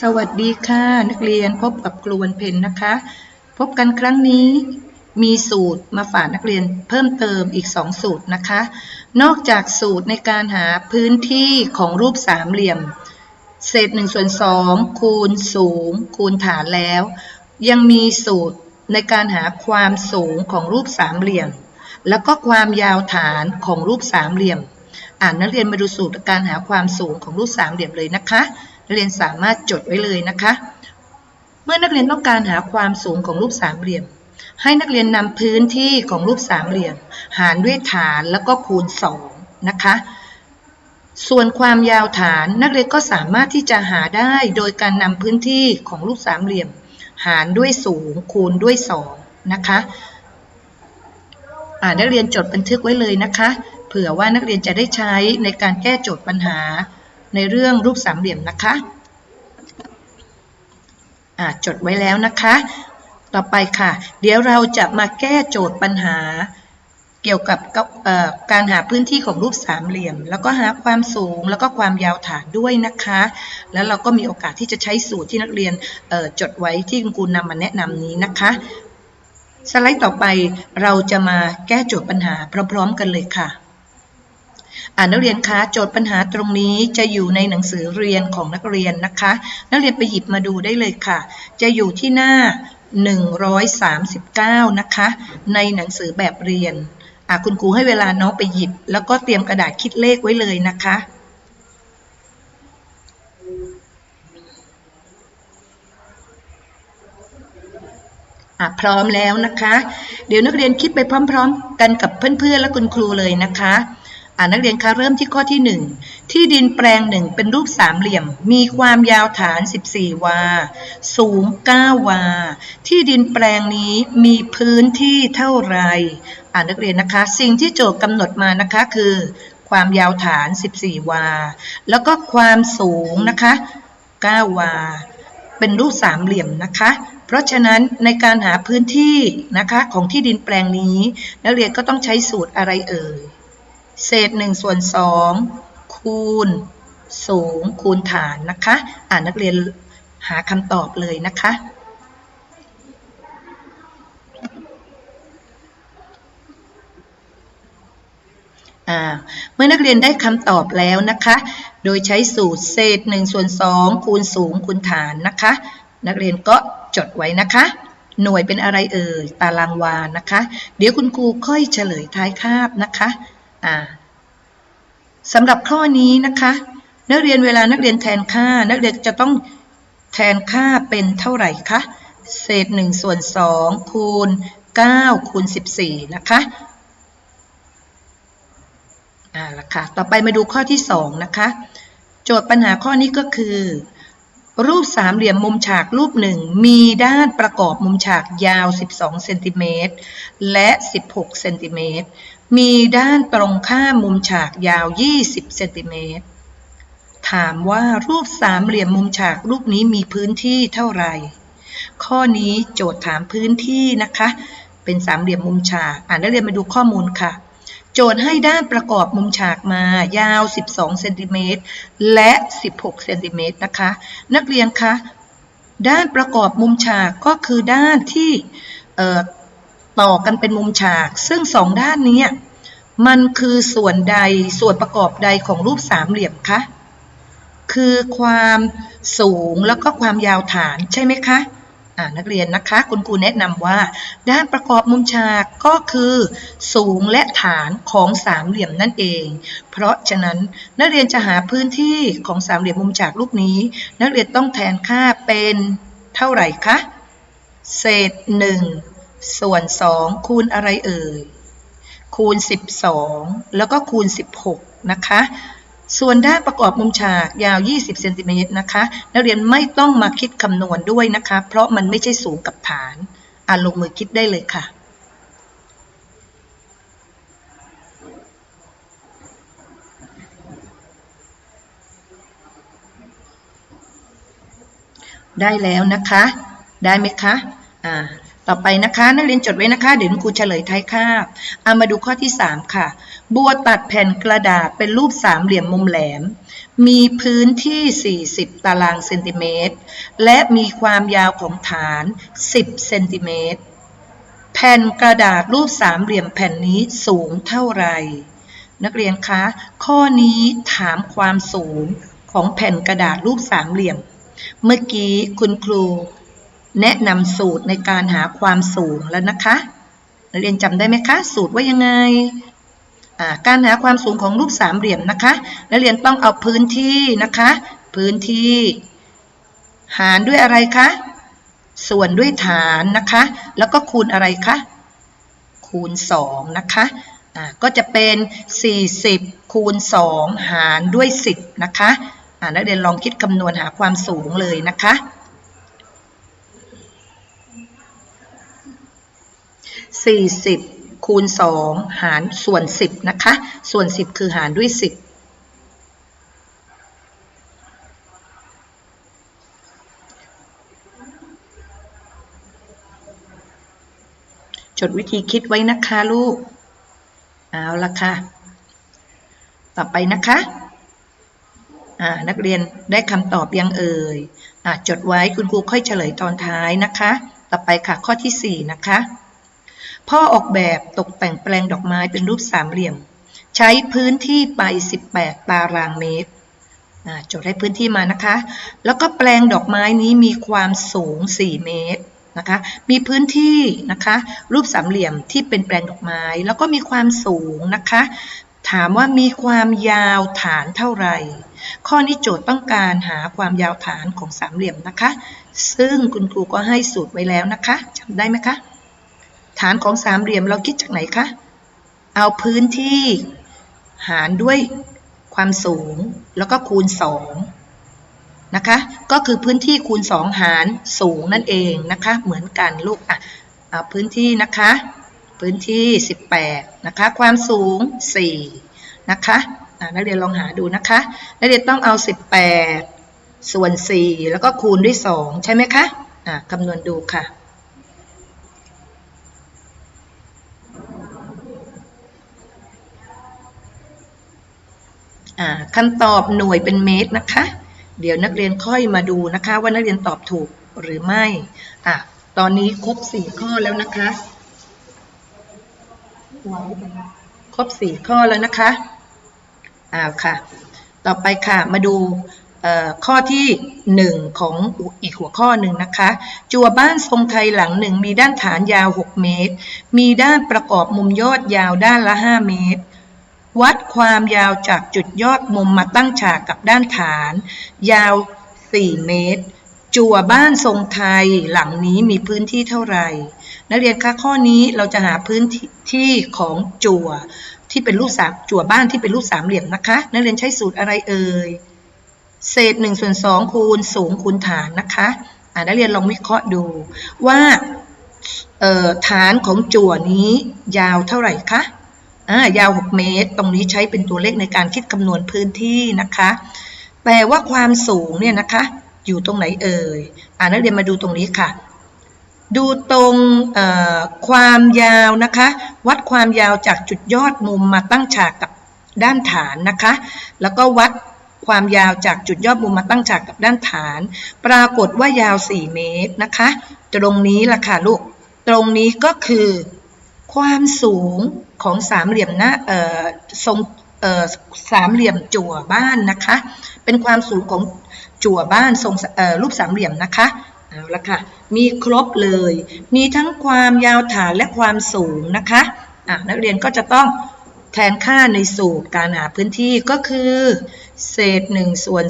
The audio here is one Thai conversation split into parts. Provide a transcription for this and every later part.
สวัสดีค่ะนักเรียนพบกับครูวันเพ็ญนะคะ พบกันครั้งนี้มีสูตรมาฝากนักเรียนเพิ่มเติมอีก 2 สูตรนะคะ นอกจากสูตรในการหาพื้นที่ของรูปสามเหลี่ยม เศษ1ส่วน2คูณสูง คูณฐานแล้ว ยังมีสูตรในการหาความสูงของรูปสามเหลี่ยม แล้วก็ความยาวฐานของรูปสามเหลี่ยม อ่านนักเรียนมาดูสูตรการหาความสูงของรูปสามเหลี่ยมเลยนะคะ เรียนสามารถจดไว้เลยนะคะ เมื่อนักเรียนต้องการหาความสูงของรูปสามเหลี่ยม ให้นักเรียนนำพื้นที่ของรูปสามเหลี่ยม หารด้วยฐานแล้วก็คูณ2นะคะส่วนความยาวฐานนักเรียนก็สามารถที่จะหาได้โดยการนำพื้นที่ของรูปสามเหลี่ยม หารด้วยสูงคูณด้วย2นะคะนักเรียนจดบันทึกไว้เลยนะคะ เผื่อว่านักเรียนจะได้ใช้ในการแก้โจทย์ปัญหา ในเรื่องรูปสามเหลี่ยมนะคะจดไว้แล้วนะคะ ต่อไปค่ะ เดี๋ยวเราจะมาแก้โจทย์ปัญหา เกี่ยวกับการหาพื้นที่ของรูปสามเหลี่ยม แล้วก็หาความสูงแล้วก็ความยาวฐานด้วยนะคะ แล้วเราก็มีโอกาสที่จะใช้สูตรที่นักเรียนจดไว้ที่คุณครูนำมาแนะนำนี้นะคะ สไลด์ต่อไปเราจะมาแก้โจทย์ปัญหาพร้อมๆกันเลยค่ะ อ่านักเรียนคะโจทย์ปัญหาตรงนี้จะอยู่ในหนังสือเรียนของนักเรียนนะคะ นักเรียนไปหยิบมาดูได้เลยค่ะ จะอยู่ที่หน้า 139 นะคะ ในหนังสือแบบเรียนอ่าคุณครูให้เวลาน้องไปหยิบ แล้วก็เตรียมกระดาษคิดเลขไว้เลยนะคะพร้อมแล้วนะคะ เดี๋ยวนักเรียนคิดไปพร้อม ๆ กันกับเพื่อนๆและคุณครูเลยนะคะ นักเรียนคะเริ่มที่ข้อที่ 1 ที่ดินแปลงหนึ่งเป็นรูปสามเหลี่ยม มีความยาวฐาน 14 วา สูง 9 วา ที่ดินแปลงนี้มีพื้นที่เท่าไรอ่านักเรียนนะคะ สิ่งที่โจทย์กำหนดมานะคะคือ ความยาวฐาน 14 วา แล้วก็ความสูงนะคะ 9 วา เป็นรูปสามเหลี่ยมนะคะเพราะฉะนั้นในการหาพื้นที่นะคะของที่ดินแปลงนี้ นักเรียนก็ต้องใช้สูตรอะไรเอ่ย เศษ1ส่วน2คูณสูงคูณฐานนะคะอ่านนักเรียนหาคำตอบเลยนะคะเมื่อนักเรียนได้คำตอบแล้วนะคะ โดยใช้สูตรเศษ1ส่วน2คูณสูงคูณฐานนะคะ นักเรียนก็จดไว้นะคะ หน่วยเป็นอะไรเอ่ย ตารางวานะคะ เดี๋ยวคุณครูค่อยเฉลยท้ายคาบนะคะ สำหรับข้อนี้นะคะ นักเรียนเวลานักเรียนแทนค่า นักเรียนจะต้องแทนค่าเป็นเท่าไหร่คะเศษ1ส่วน2คูณ9คูณ14 นะคะอ่าละค่ะ ต่อไปมาดูข้อที่ 2 นะคะ โจทย์ปัญหาข้อนี้ก็คือ รูปสามเหลี่ยมมุมฉากรูปหนึ่งมีด้านประกอบมุมฉากยาว 12 เซนติเมตรและ 16 เซนติเมตร มีด้านตรงข้ามมุมฉากยาว 20 เซนติเมตร ถามว่ารูปสามเหลี่ยมมุมฉากรูปนี้มีพื้นที่เท่าไหร่ ข้อนี้โจทย์ถามพื้นที่นะคะ เป็นสามเหลี่ยมมุมฉาก อ่านนักเรียนมาดูข้อมูลค่ะ โจทย์ให้ด้านประกอบมุมฉากมายาว 12 เซนติเมตรและ 16 เซนติเมตรนะคะ นักเรียนคะ ด้านประกอบมุมฉากก็คือด้านที่ ต่อกันเป็นมุมฉาก ซึ่งสองด้านนี้มันคือส่วนใดส่วนประกอบใดของรูปสามเหลี่ยมคะ คือความสูงแล้วก็ความยาวฐานใช่ไหมคะนักเรียนนะคะคุณครูแนะนำว่า ด้านประกอบมุมฉากก็คือ สูงและฐานของสามเหลี่ยมนั่นเอง เพราะฉะนั้นนักเรียนจะหาพื้นที่ของสามเหลี่ยมมุมฉากรูปนี้ นักเรียนต้องแทนค่าเป็นเท่าไหร่คะเศษ1 ส่วน2คูณอะไรเอ่ย คูณ 12 แล้วก็คูณ 16 นะคะ ส่วนด้านประกอบมุมฉากยาว 20เซนติเมตรนะคะ นักเรียนไม่ต้องมาคิดคำนวณด้วยนะคะ เพราะมันไม่ใช่สูงกับฐาน อ่าลงมือคิดได้เลยค่ะได้แล้วนะคะ ได้ไหมคะ อ่า ต่อไปนะคะ นักเรียนจดไว้นะคะ เดี๋ยวครูเฉลยท้ายคาบเอามาดูข้อที่ 3 ค่ะ บัวตัดแผ่นกระดาษเป็นรูปสามเหลี่ยมมุมแหลม มีพื้นที่ 40 ตารางเซนติเมตร และมีความยาวของฐาน 10 เซนติเมตร แผ่นกระดาษรูปสามเหลี่ยมแผ่นนี้สูงเท่าไหร่ นักเรียนคะ ข้อนี้ถามความสูงของแผ่นกระดาษรูปสามเหลี่ยม เมื่อกี้คุณครู แนะนำสูตรในการหาความสูงแล้วนะคะนักเรียนจำได้ไหมคะ สูตรว่ายังไง การหาความสูงของรูปสามเหลี่ยมนะคะนักเรียนต้องเอาพื้นที่นะคะ พื้นที่ หารด้วยอะไรคะ ส่วนด้วยฐานนะคะ แล้วก็คูณอะไรคะ คูณ 2 นะคะก็จะเป็น 40 คูณ 2 หารด้วย 10 นะคะนักเรียนลองคิดคำนวณหาความสูงเลยนะคะ 40 คูณ 2 หารส่วน 10 นะคะ ส่วน 10 คือหารด้วย 10 จดวิธีคิดไว้นะคะลูก เอาละค่ะ ต่อไปนะคะอ่านักเรียนได้คำตอบยังเอ่ยอจดไว้คุณครูค่อยเฉลยตอนท้ายนะคะ ต่อไปค่ะข้อที่ 4 นะคะ พ่อออกแบบตกแต่งแปลงดอกไม้เป็นรูปสามเหลี่ยม ใช้พื้นที่ไป 18 ตารางเมตรจดให้พื้นที่มานะคะ แล้วก็แปลงดอกไม้นี้มีความสูง 4 เมตรนะคะ มีพื้นที่นะคะ รูปสามเหลี่ยมที่เป็นแปลงดอกไม้ แล้วก็มีความสูงนะคะ ถามว่ามีความยาวฐานเท่าไหร่ ข้อนี้โจทย์ต้องการหาความยาวฐานของสามเหลี่ยมนะคะ ซึ่งคุณครูก็ให้สูตรไว้แล้วนะคะจำได้ไหมคะ ฐานของสามเหลี่ยมเราคิดจากไหนคะ เอาพื้นที่ หารด้วยความสูงแล้วก็คูณ 2 นะคะ ก็คือพื้นที่คูณ 2 หารสูงนั่นเองนะคะ เหมือนกันลูกอะเอาพื้นที่นะคะ พื้นที่ 18 นะคะ ความสูง 4 นะคะะนักเรียนลองหาดูนะคะ นักเรียนต้องเอา 18 ส่วน 4 แล้วก็คูณด้วย 2 ใช่ไหมคะะคำนวณดูค่ะ คำตอบหน่วยเป็นเมตรนะคะ เดี๋ยวนักเรียนค่อยมาดูนะคะ ว่านักเรียนตอบถูกหรือไม่อะตอนนี้ครบ4ข้อแล้วนะคะครบ4ข้อแล้วนะคะอ่าวค่ะ ต่อไปค่ะมาดูข้อที่1ของอีกหัวข้อหนึ่งนะคะ จัวบ้านทรงไทยหลังหนึ่งมีด้านฐานยาว 6 เมตร มีด้านประกอบมุมยอดยาวด้านละ 5 เมตร วัดความยาวจากจุดยอดมุมมาตั้งฉากกับด้านฐาน ยาว 4 เมตร จั่วบ้านทรงไทยหลังนี้มีพื้นที่เท่าไหร่ นักเรียนคะข้อนี้เราจะหาพื้นที่ของจั่วที่เป็นรูปสามจั่วบ้านที่เป็นรูปสามเหลี่ยมนะคะ นักเรียนใช้สูตรอะไรเอ่ย เศษ1ส่วน2คูณสูงคูณฐานนะคะอ่านักเรียนลองวิเคราะห์ดูว่าฐานของจั่วนี้ยาวเท่าไหร่คะ ยาว 6 เมตร ตรงนี้ใช้เป็นตัวเลขในการคิดคำนวณพื้นที่นะคะ แต่ว่าความสูงเนี่ยนะคะ อยู่ตรงไหนเอ่ยอ่านักเรียนมาดูตรงนี้ค่ะ ดูตรงความยาวนะคะ วัดความยาวจากจุดยอดมุมมาตั้งฉากกับด้านฐานนะคะ แล้วก็วัดความยาวจากจุดยอดมุมมาตั้งฉากกับด้านฐาน ปรากฏว่ายาว 4 เมตรนะคะ ตรงนี้ล่ะค่ะลูก ตรงนี้ก็คือ ความสูง ของสามเหลี่ยมน้าเอ่อทรงเอ่อสามเหลี่ยมจั่วบ้านนะคะ เป็นความสูงของจั่วบ้านทรงเอ่อรูปสามเหลี่ยมนะคะเอาละค่ะ มีครบเลย มีทั้งความยาวฐานและความสูงนะคะอะนักเรียนก็จะต้องแทนค่าในสูตรการหาพื้นที่ก็คือ เศษ1ส่วน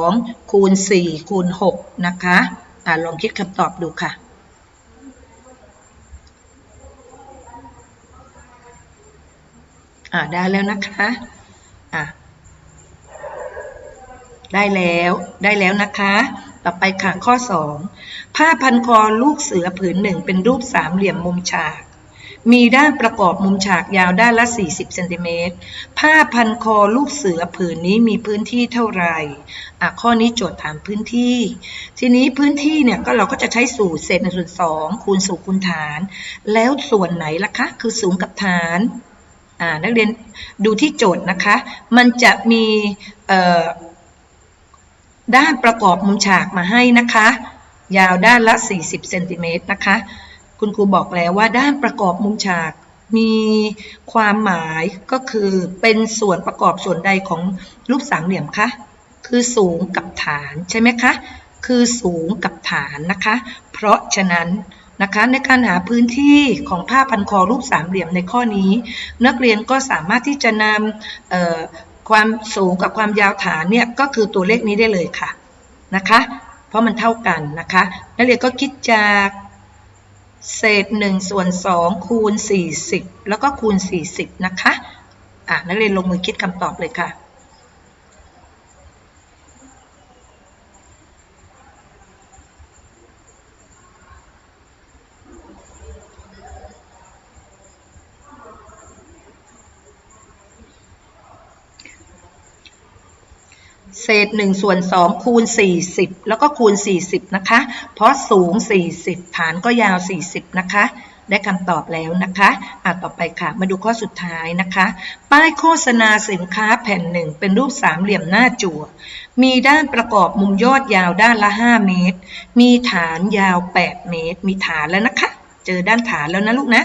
2คูณ4คูณ6นะคะอะลองคิดคำตอบดูค่ะ อ่าได้แล้วนะคะอะได้แล้วได้แล้วนะคะ ต่อไปค่ะข้อ 2 ผ้าพันคอลูกเสือผืนหนึ่งเป็นรูปสามเหลี่ยมมุมฉาก มีด้านประกอบมุมฉากยาวด้านละ 40เซนติเมตรผ้าพันคอลูกเสือผืนนี้มีพื้นที่เท่าไหร่อะข้อนี้โจทย์ถามพื้นที่ ทีนี้พื้นที่เนี่ยก็เราก็จะใช้สูตรเศษหนึ่งส่วนสองคูณสูงคูณฐาน แล้วส่วนไหนล่ะคะ คือสูงกับฐาน นักเรียนดูที่โจทย์นะคะ มันจะมีด้านประกอบมุมฉากมาให้นะคะ ยาวด้านละ 40เซนติเมตรนะคะ คุณครูบอกแล้วว่าด้านประกอบมุมฉากมีความหมายก็คือเป็นส่วนประกอบส่วนใดของรูปสามเหลี่ยมคะคือสูงกับฐานใช่ไหมคะ คือสูงกับฐานนะคะ เพราะฉะนั้น นะคะในการหาพื้นที่ของผ้าพันคอรูปสามเหลี่ยมในข้อนี้ นักเรียนก็สามารถที่จะนำความสูงกับความยาวฐานเนี่ยก็คือตัวเลขนี้ได้เลยค่ะนะคะเพราะมันเท่ากันนะคะนักเรียนก็คิดจากเศษ1ส่วน2คูณ40 แล้วก็คูณ 40 นะคะอะนักเรียนลงมือคิดคำตอบเลยค่ะ เศษ1ส่วน2คูณ 40 แล้วก็คูณ 40 นะคะ เพราะสูง 40 ฐานก็ยาว 40 นะคะ ได้คำตอบแล้วนะคะอะต่อไปค่ะ มาดูข้อสุดท้ายนะคะ ป้ายโฆษณาสินค้าแผ่นหนึ่งเป็นรูปสามเหลี่ยมหน้าจั่ว มีด้านประกอบมุมยอดยาวด้านละ 5 เมตร มีฐานยาว 8 เมตร มีฐานแล้วนะคะ เจอด้านฐานแล้วนะลูกนะ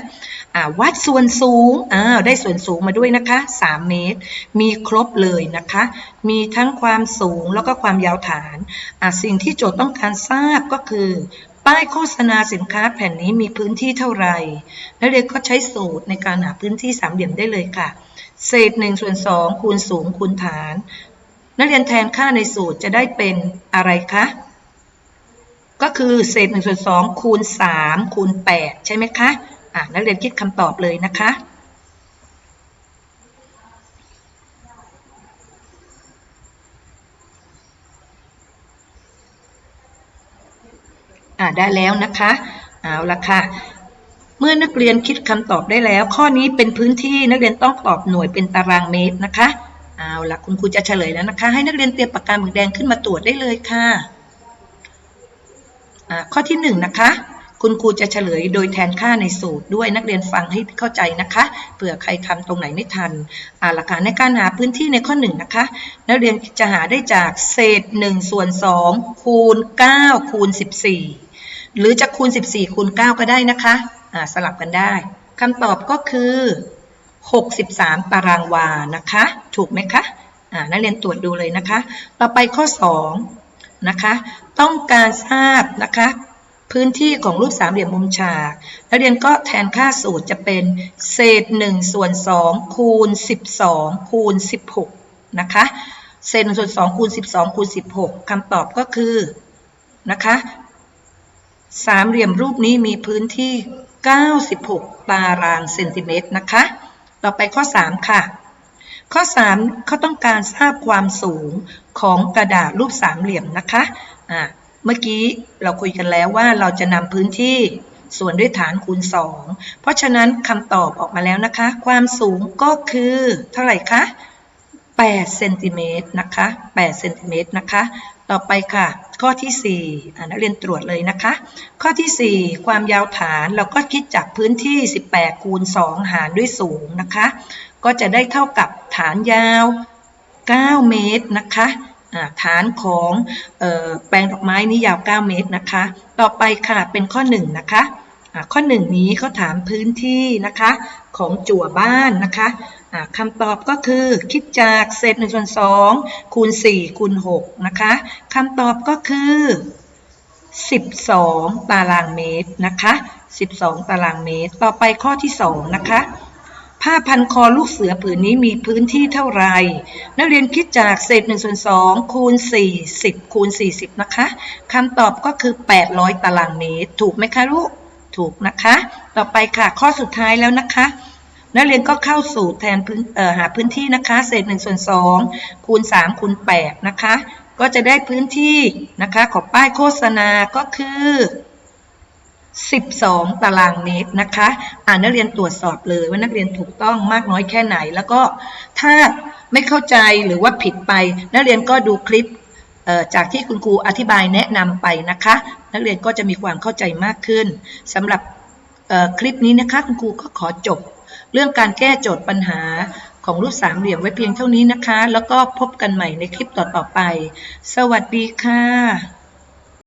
อ่าวัดส่วนสูงอ้าวได้ส่วนสูงมาด้วยนะคะ 3 เมตร มีครบเลยนะคะ มีทั้งความสูงแล้วก็ความยาวฐานอ่าสิ่งที่โจทย์ต้องการทราบก็คือ ป้ายโฆษณาสินค้าแผ่นนี้มีพื้นที่เท่าไหร่นักเรียนก็ใช้สูตรในการหาพื้นที่สามเหลี่ยมได้เลยค่ะ เศษ1ส่วน2คูณสูงคูณฐาน นักเรียนแทนค่าในสูตรจะได้เป็นอะไรคะ ก็คือเศษ1ส่วน2คูณ3คูณ8ใช่ไหมคะอะนักเรียนคิดคำตอบเลยนะคะอะได้แล้วนะคะเอาละค่ะ เมื่อนักเรียนคิดคำตอบได้แล้ว ข้อนี้เป็นพื้นที่นักเรียนต้องตอบหน่วยเป็นตารางเมตรนะคะเอาละคุณครูจะเฉลยแล้วนะคะ ให้นักเรียนเตรียมปากกาหมึกแดงขึ้นมาตรวจได้เลยค่ะ ข้อที่หนึ่งนะคะคุณครูจะเฉลยโดยแทนค่าในสูตรด้วยนักเรียนฟังให้เข้าใจนะคะเผื่อใครทำตรงไหนไม่ทันอ่าหลักการในการหาพื้นที่ในข้อหนึ่งนะคะ นักเรียนจะหาได้จากเศษ1ส่วน2คูณ9คูณ14 หรือจะคูณ 14คูณ9 ก็ได้นะคะสลับกันได้คำตอบก็คือ 63 ตารางวานะคะ ถูกไหมคะนักเรียนตรวจดูเลยนะคะ ต่อไปข้อ 2 นะคะ ต้องการทราบนะคะพื้นที่ของรูปสามเหลี่ยมมุมฉาก นักเรียนก็แทนค่าสูตรจะเป็นเศษ 1 ส่วน 2 คูณ 12 คูณ 16 นะคะ เศษ1ส่วน 2 คูณ 12 คูณ 16 คำตอบก็คือนะคะ สามเหลี่ยมรูปนี้มีพื้นที่ 96 ตารางเซนติเมตรนะคะ ต่อไปข้อ 3 ค่ะ ข้อ 3เขาต้องการทราบความสูงของกระดาษรูปสามเหลี่ยมนะคะอ่าเมื่อกี้เราคุยกันแล้วว่าเราจะนำพื้นที่ส่วนด้วยฐานคูณ 2 เพราะฉะนั้นคำตอบออกมาแล้วนะคะ ความสูงก็คือเท่าไหร่คะ8เซนติเมตรนะคะ8เซนติเมตรนะคะ ต่อไปค่ะ ข้อที่4อ่านักเรียนตรวจเลยนะคะ ข้อทีสี่4 ความยาวฐานเราก็คิดจากพื้นที่ 18 คูณ 2 หารด้วยสูงนะคะ ก็จะได้เท่ากับฐานยาว 9 เมตรนะคะฐานของออแปลงดอกไม้นี้ยาว 9 เมตรนะคะ ต่อไปค่ะเป็นข้อ 1 นะคะอ่าข้อ 1 นี้เขาถามพื้นที่นะคะของจั่วบ้านนะคะอ่าคำตอบก็คือคิดจากเศษ1ส่วน2คูณ4คูณ6นะคะคำตอบก็คือ 12 ตารางเมตรนะคะ 12 ตารางเมตร ต่อไปข้อที่ 2 นะคะ ผ้าพันคอลูกเสือผืนนี้มีพื้นที่เท่าไหร่นักเรียนคิดจากเศษ1ส่วน2คูณ 40 คูณ 40 นะคะคำตอบก็คือ 800 ตารางเมตร ถูกไหมคะลูก ถูกนะคะ ต่อไปค่ะข้อสุดท้ายแล้วนะคะ นักเรียนก็เข้าสู่แทนพื้นหาพื้นที่นะคะ เศษ1ส่วน2คูณ 3 คูณ 8 นะคะ ก็จะได้พื้นที่นะคะของป้ายโฆษณาก็คือ 12 ตารางเมตรนะคะ อ่านนักเรียนตรวจสอบเลยว่านักเรียนถูกต้องมากน้อยแค่ไหน แล้วก็ถ้าไม่เข้าใจหรือว่าผิดไป นักเรียนก็ดูคลิปจากที่คุณครูอธิบายแนะนำไปนะคะ นักเรียนก็จะมีความเข้าใจมากขึ้นสำหรับคลิปนี้นะคะ คุณครูก็ขอจบ เรื่องการแก้โจทย์ปัญหาของรูปสามเหลี่ยมไว้เพียงเท่านี้นะคะ แล้วก็พบกันใหม่ในคลิปต่อๆไป สวัสดีค่ะ